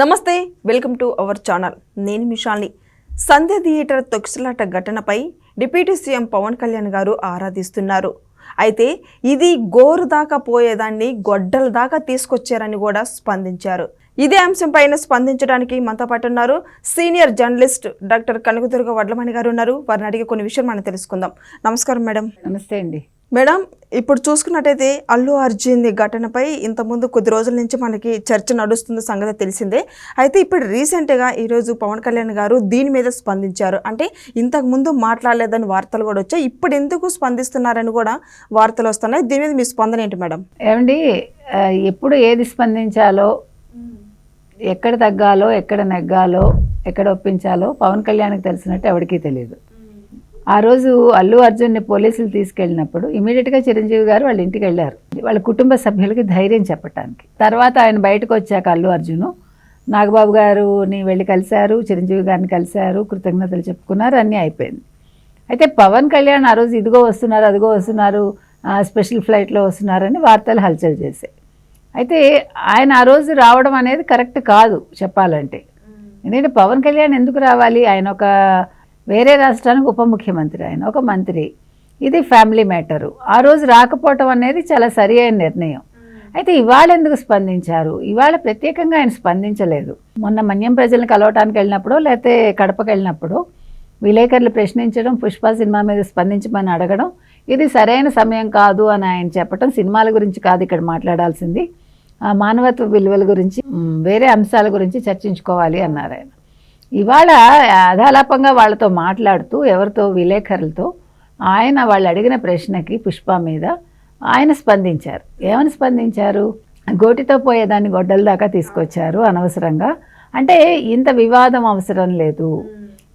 నమస్తే welcome to our channel. నేను మిషాల్ని. సంధ్య theatre తొక్సలాట ఘటనపై డిప్యూటీ సీఎం పవన్ కళ్యాణ్ గారు ఆరాధిస్తున్నారు. అయితే ఇది గోరు దాకా పోయేదాన్ని గొడ్డల దాకా తీసుకొచ్చారని కూడా స్పందించారు. ఇదే అంశంపైన స్పందించడానికి మనతో పాటు ఉన్నారు senior journalist doctor Kanakadurga Vadlamani గారు ఉన్నారు. వారిని అడిగే కొన్ని విషయాలు మనం తెలుసుకుందాం. నమస్కారం మేడం. నమస్తే అండి. మేడం ఇప్పుడు చూసుకున్నట్టయితే అల్లు అర్జున్ ఘటనపై ఇంతకుముందు కొద్ది రోజుల నుంచి మనకి చర్చ నడుస్తున్న సంగతి తెలిసిందే. అయితే ఇప్పుడు రీసెంట్గా ఈరోజు పవన్ కళ్యాణ్ గారు దీని మీద స్పందించారు. అంటే ఇంతకు ముందు మాట్లాడలేదని వార్తలు కూడా వచ్చాయి. ఇప్పుడు ఎందుకు స్పందిస్తున్నారని కూడా వార్తలు వస్తున్నాయి. దీని మీద మీ స్పందన ఏంటి మేడం? ఏమండి ఎప్పుడు ఏది స్పందించాలో ఎక్కడ తగ్గాలో ఎక్కడ నెగ్గాలో ఎక్కడ ఒప్పించాలో పవన్ కళ్యాణ్కి తెలిసినట్టు ఎవరికీ తెలియదు ఆ రోజు అల్లు అర్జున్ని పోలీసులు తీసుకెళ్ళినప్పుడు ఇమీడియట్గా చిరంజీవి గారు వాళ్ళ ఇంటికి వెళ్ళారు. వాళ్ళ కుటుంబ సభ్యులకి ధైర్యం చెప్పటానికి. తర్వాత ఆయన బయటకు వచ్చాక అల్లు అర్జును నాగబాబు గారుని వెళ్ళి కలిశారు చిరంజీవి గారిని కలిశారు కృతజ్ఞతలు చెప్పుకున్నారు అన్నీ అయిపోయింది. అయితే పవన్ కళ్యాణ్ ఆ రోజు ఇదిగో వస్తున్నారు అదిగో వస్తున్నారు స్పెషల్ ఫ్లైట్లో వస్తున్నారని వార్తలు హల్చల్ చేశాయి. అయితే ఆయన ఆ రోజు రావడం అనేది కరెక్ట్ కాదు చెప్పాలంటే. ఎందుకంటే పవన్ కళ్యాణ్ ఎందుకు రావాలి? ఆయన ఒక వేరే రాష్ట్రానికి ఉప ముఖ్యమంత్రి ఆయన ఒక మంత్రి. ఇది ఫ్యామిలీ మ్యాటరు. ఆ రోజు రాకపోవటం అనేది చాలా సరి అయిన నిర్ణయం. అయితే ఇవాళ ఎందుకు స్పందించారు? ఇవాళ ప్రత్యేకంగా ఆయన స్పందించలేదు. మొన్న మన్యం ప్రజలను కలవటానికి వెళ్ళినప్పుడు లేకపోతే కడపకి వెళ్ళినప్పుడు విలేకరులు ప్రశ్నించడం పుష్ప సినిమా మీద స్పందించమని అడగడం ఇది సరైన సమయం కాదు అని ఆయన చెప్పడం సినిమాల గురించి కాదు ఇక్కడ మాట్లాడాల్సింది. మానవత్వ విలువల గురించి వేరే అంశాల గురించి చర్చించుకోవాలి అన్నారు ఆయన. ఇవాళ అధాలాపంగా వాళ్ళతో మాట్లాడుతూ ఎవరితో విలేకరులతో ఆయన వాళ్ళు అడిగిన ప్రశ్నకి పుష్ప మీద ఆయన స్పందించారు. ఏమని స్పందించారు? గోటితో పోయేదాన్ని గొడ్డల దాకా తీసుకొచ్చారు అనవసరంగా. అంటే ఇంత వివాదం అవసరం లేదు.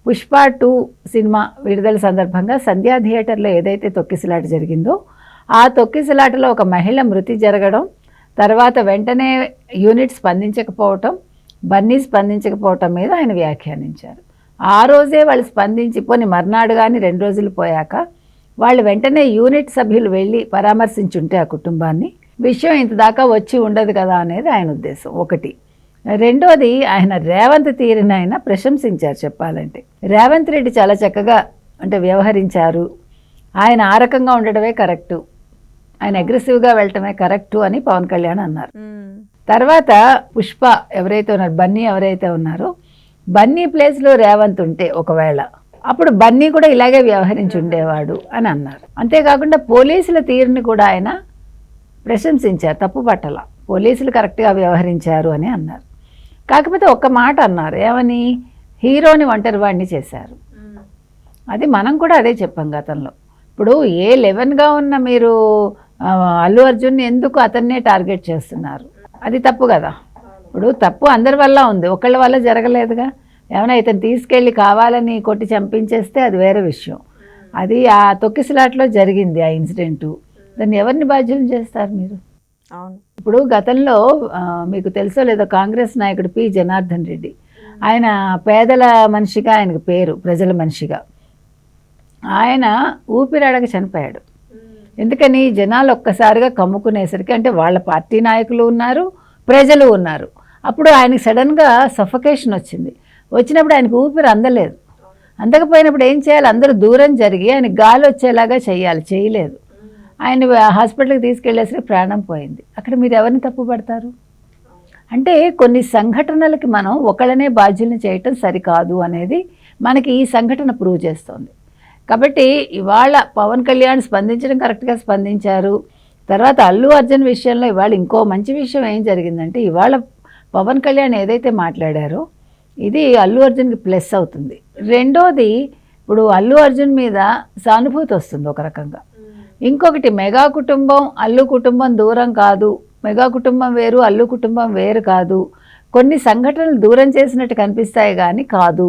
పుష్ప టూ సినిమా విడుదల సందర్భంగా సంధ్యా థియేటర్లో ఏదైతే తొక్కిసలాట జరిగిందో ఆ తొక్కిసలాటలో ఒక మహిళ మృతి జరగడం తర్వాత వెంటనే యూనిట్ స్పందించకపోవటం బన్నీ స్పందించకపోవటం మీద ఆయన వ్యాఖ్యానించారు. ఆ రోజే వాళ్ళు స్పందించి పోని మర్నాడు కానీ రెండు రోజులు పోయాక వాళ్ళు వెంటనే యూనిట్ సభ్యులు వెళ్ళి పరామర్శించుంటే ఆ కుటుంబాన్ని విషయం ఇంత దాకా వచ్చి ఉండదు కదా అనేది ఆయన ఉద్దేశం. ఒకటి. రెండోది ఆయన రేవంత్ తీరిని ఆయన ప్రశంసించారు చెప్పాలంటే. రేవంత్ రెడ్డి చాలా చక్కగా అంటే వ్యవహరించారు. ఆయన ఆ రకంగా ఉండడమే కరెక్టు. ఆయన అగ్రెసివ్గా వెళ్ళటమే కరెక్టు అని పవన్ కళ్యాణ్ అన్నారు. తర్వాత పుష్ప ఎవరైతే ఉన్నారు బన్నీ ఎవరైతే ఉన్నారో బన్నీ ప్లేస్లో రేవంత్ ఉంటే ఒకవేళ అప్పుడు బన్నీ కూడా ఇలాగే వ్యవహరించి ఉండేవాడు అని అన్నారు. అంతేకాకుండా పోలీసుల తీరుని కూడా ఆయన ప్రశంసించారు తప్పు పట్టల. పోలీసులు కరెక్ట్గా వ్యవహరించారు అని అన్నారు. కాకపోతే ఒక్క మాట అన్నారు ఏమని? హీరోని ఒంటరి వాడిని చేశారు. అది మనం కూడా అదే చెప్పాం గతంలో. ఇప్పుడు ఏ లెవెన్గా ఉన్న మీరు అల్లు అర్జున్ని ఎందుకు అతన్నే టార్గెట్ చేస్తున్నారు? అది తప్పు కదా. ఇప్పుడు తప్పు అందరి వల్ల ఉంది. ఒకళ్ళ వల్ల జరగలేదుగా. ఏమైనా ఇతను తీసుకెళ్ళి కావాలని కొట్టి చంపించేస్తే అది వేరే విషయం. అది ఆ తొక్కిసలాట్లో జరిగింది ఆ ఇన్సిడెంటు. దాన్ని ఎవరిని బాధ్యులు చేస్తారు మీరు? అవును. ఇప్పుడు గతంలో మీకు తెలుసో లేదో కాంగ్రెస్ నాయకుడు పి. జనార్దన్ రెడ్డి. ఆయన పేదల మనిషిగా ఆయనకు పేరు ప్రజల మనిషిగా. ఆయన ఊపిరాడక చనిపోయాడు. ఎందుకని జనాలు ఒక్కసారిగా కమ్ముకునేసరికి అంటే వాళ్ళ పార్టీ నాయకులు ఉన్నారు ప్రజలు ఉన్నారు. అప్పుడు ఆయనకి సడన్గా సఫకేషన్ వచ్చింది. వచ్చినప్పుడు ఆయనకు ఊపిరి అందలేదు. అందకపోయినప్పుడు ఏం చేయాలి? అందరూ దూరం జరిగి ఆయన గాలి వచ్చేలాగా చేయాలి చేయలేదు. ఆయన హాస్పిటల్కి తీసుకెళ్ళేసరికి ప్రాణం పోయింది. అక్కడ మీరు ఎవరిని తప్పు పడతారు? అంటే కొన్ని సంఘటనలకి మనం ఒకళ్ళనే బాధ్యుల్ని చేయటం సరికాదు అనేది మనకి ఈ సంఘటన ప్రూవ్ చేస్తోంది. కాబట్టి ఇవాళ పవన్ కళ్యాణ్ స్పందించడం కరెక్ట్గా స్పందించారు. తర్వాత అల్లు అర్జున్ విషయంలో ఇవాళ ఇంకో మంచి విషయం ఏం జరిగిందంటే ఇవాళ పవన్ కళ్యాణ్ ఏదైతే మాట్లాడారో ఇది అల్లు అర్జున్కి ప్లస్ అవుతుంది. రెండోది ఇప్పుడు అల్లు అర్జున్ మీద సానుభూతి వస్తుంది ఒక రకంగా. ఇంకొకటి మెగా కుటుంబం అల్లు కుటుంబం దూరం కాదు మెగా కుటుంబం వేరు అల్లు కుటుంబం వేరు కాదు. కొన్ని సంఘటనలు దూరం చేసినట్టు కనిపిస్తాయి కానీ కాదు.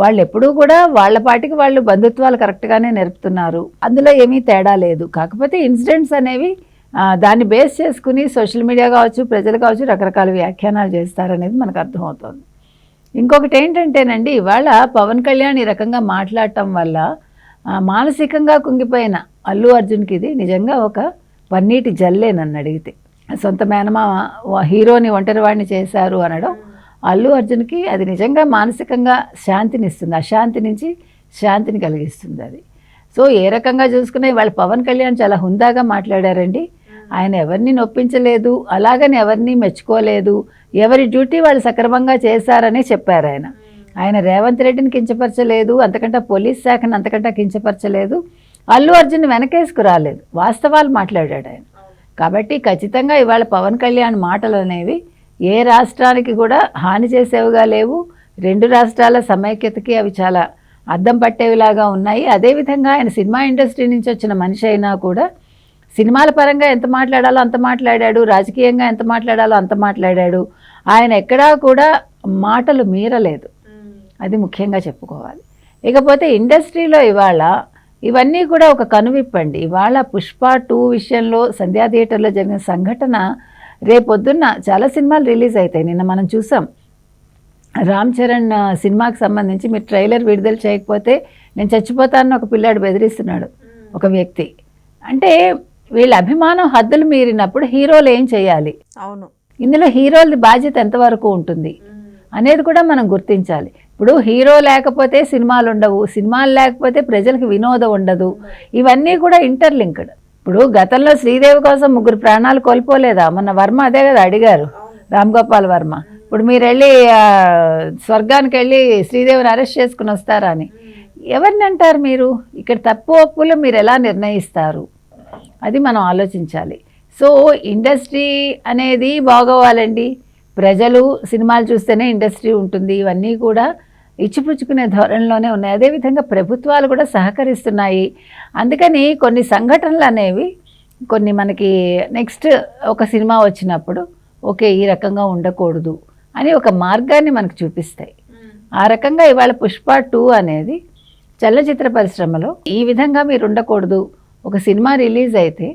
వాళ్ళు ఎప్పుడూ కూడా వాళ్ళ పాటికి వాళ్ళు బంధుత్వాలు కరెక్ట్గానే నేర్పుతున్నారు. అందులో ఏమీ తేడా లేదు. కాకపోతే ఇన్సిడెంట్స్ అనేవి దాన్ని బేస్ చేసుకుని సోషల్ మీడియా కావచ్చు ప్రజలు కావచ్చు రకరకాల వ్యాఖ్యానాలు చేస్తారనేది మనకు అర్థమవుతుంది. ఇంకొకటి ఏంటంటేనండి ఇవాళ పవన్ కళ్యాణ్ ఈ రకంగా మాట్లాడటం వల్ల మానసికంగా కుంగిపోయిన అల్లు అర్జున్కి ఇది నిజంగా ఒక పన్నీటి జల్లే నన్ను అడిగితే. సొంత మేనమామ హీరోని ఒంటరివాడిని చేశారు అనడం అల్లు అర్జున్కి అది నిజంగా మానసికంగా శాంతిని ఇస్తుంది అశాంతి నుంచి శాంతిని కలిగిస్తుంది అది. సో ఏ రకంగా చూసుకున్నా ఇవాళ పవన్ కళ్యాణ్ చాలా హుందాగా మాట్లాడారండి. ఆయన ఎవరిని నొప్పించలేదు అలాగని ఎవరిని మెచ్చుకోలేదు ఎవరి డ్యూటీ వాళ్ళు సక్రమంగా చేశారని చెప్పారు ఆయన. ఆయన రేవంత్ రెడ్డిని కించపరచలేదు అంతకంటే పోలీస్ శాఖను అంతకంటే కించపరచలేదు. అల్లు అర్జున్ వెనకేసుకు రాలేదు. వాస్తవాలు మాట్లాడాడు ఆయన. కాబట్టి ఖచ్చితంగా ఇవాళ పవన్ కళ్యాణ్ మాటలు అనేవి ఏ రాష్ట్రానికి కూడా హాని చేసేవిగా లేవు. రెండు రాష్ట్రాల సమైక్యతకి అవి చాలా అద్దం పట్టేవిలాగా ఉన్నాయి. అదేవిధంగా ఆయన సినిమా ఇండస్ట్రీ నుంచి వచ్చిన మనిషి అయినా కూడా సినిమాల పరంగా ఎంత మాట్లాడాలో అంత మాట్లాడాడు. రాజకీయంగా ఎంత మాట్లాడాలో అంత మాట్లాడాడు. ఆయన ఎక్కడా కూడా మాటలు మీరలేదు. అది ముఖ్యంగా చెప్పుకోవాలి. ఇకపోతే ఇండస్ట్రీలో ఇవాళ ఇవన్నీ కూడా ఒక కనువిప్పండి. ఇవాళ పుష్ప టూ విషయంలో సంధ్యా థియేటర్లో జరిగిన సంఘటన రేపొద్దున్న చాలా సినిమాలు రిలీజ్ అవుతాయి నిన్న మనం చూసాం. రామ్ చరణ్ సినిమాకి సంబంధించి మీరు ట్రైలర్ విడుదల చేయకపోతే నేను చచ్చిపోతానని ఒక పిల్లాడు బెదిరిస్తున్నాడు. ఒక వ్యక్తి. అంటే వీళ్ళ అభిమానం హద్దులు మీరినప్పుడు హీరోలు ఏం చేయాలి? అవును. ఇందులో హీరోల బాధ్యత ఎంతవరకు ఉంటుంది? అనేది కూడా మనం గుర్తించాలి. ఇప్పుడు హీరో లేకపోతే సినిమాలు ఉండవు సినిమాలు లేకపోతే ప్రజలకు వినోదం ఉండదు. ఇవన్నీ కూడా ఇంటర్లింక్డ్. ఇప్పుడు గతంలో శ్రీదేవి కోసం ముగ్గురు ప్రాణాలు కోల్పోలేదా? మొన్న వర్మ అదే కదా అడిగారు. రామ్ గోపాల్ వర్మ. ఇప్పుడు మీరు వెళ్ళి స్వర్గానికి వెళ్ళి శ్రీదేవిని అరెస్ట్ చేసుకుని వస్తారా అని. ఎవరిని అంటారు మీరు? ఇక్కడ తప్పు ఒప్పులు మీరు ఎలా నిర్ణయిస్తారు? అది మనం ఆలోచించాలి. సో ఇండస్ట్రీ అనేది బాగోవాలండి. ప్రజలు సినిమాలు చూస్తేనే ఇండస్ట్రీ ఉంటుంది. ఇవన్నీ కూడా ఇచ్చిపుచ్చుకునే ధోరణిలోనే ఉన్నాయి. అదేవిధంగా ప్రభుత్వాలు కూడా సహకరిస్తున్నాయి. అందుకని కొన్ని సంఘటనలు అనేవి కొన్ని మనకి నెక్స్ట్ ఒక సినిమా వచ్చినప్పుడు ఓకే ఈ రకంగా ఉండకూడదు అని ఒక మార్గాన్ని మనకు చూపిస్తాయి. ఆ రకంగా ఇవాళ పుష్ప టూ అనేది చలనచిత్ర పరిశ్రమలో ఈ విధంగా మీరు ఉండకూడదు. ఒక సినిమా రిలీజ్ అయితే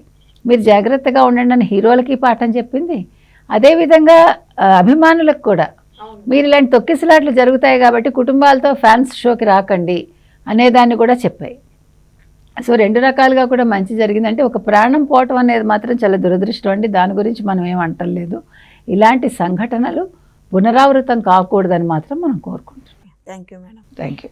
మీరు జాగ్రత్తగా ఉండండి అని హీరోలకి పాఠం చెప్పింది. అదేవిధంగా అభిమానులకు కూడా మీరు ఇలాంటి తొక్కిసలాట్లు జరుగుతాయి కాబట్టి కుటుంబాలతో ఫ్యాన్స్ షోకి రాకండి అనేదాన్ని కూడా చెప్పాయి. సో రెండు రకాలుగా కూడా మంచి జరిగిందంటే ఒక ప్రాణం పోవటం అనేది మాత్రం చాలా దురదృష్టం అండి. దాని గురించి మనం ఏం అంటలేదు ఇలాంటి సంఘటనలు పునరావృతం కాకూడదని మాత్రం మనం కోరుకుంటున్నాం. Thank you madam thank you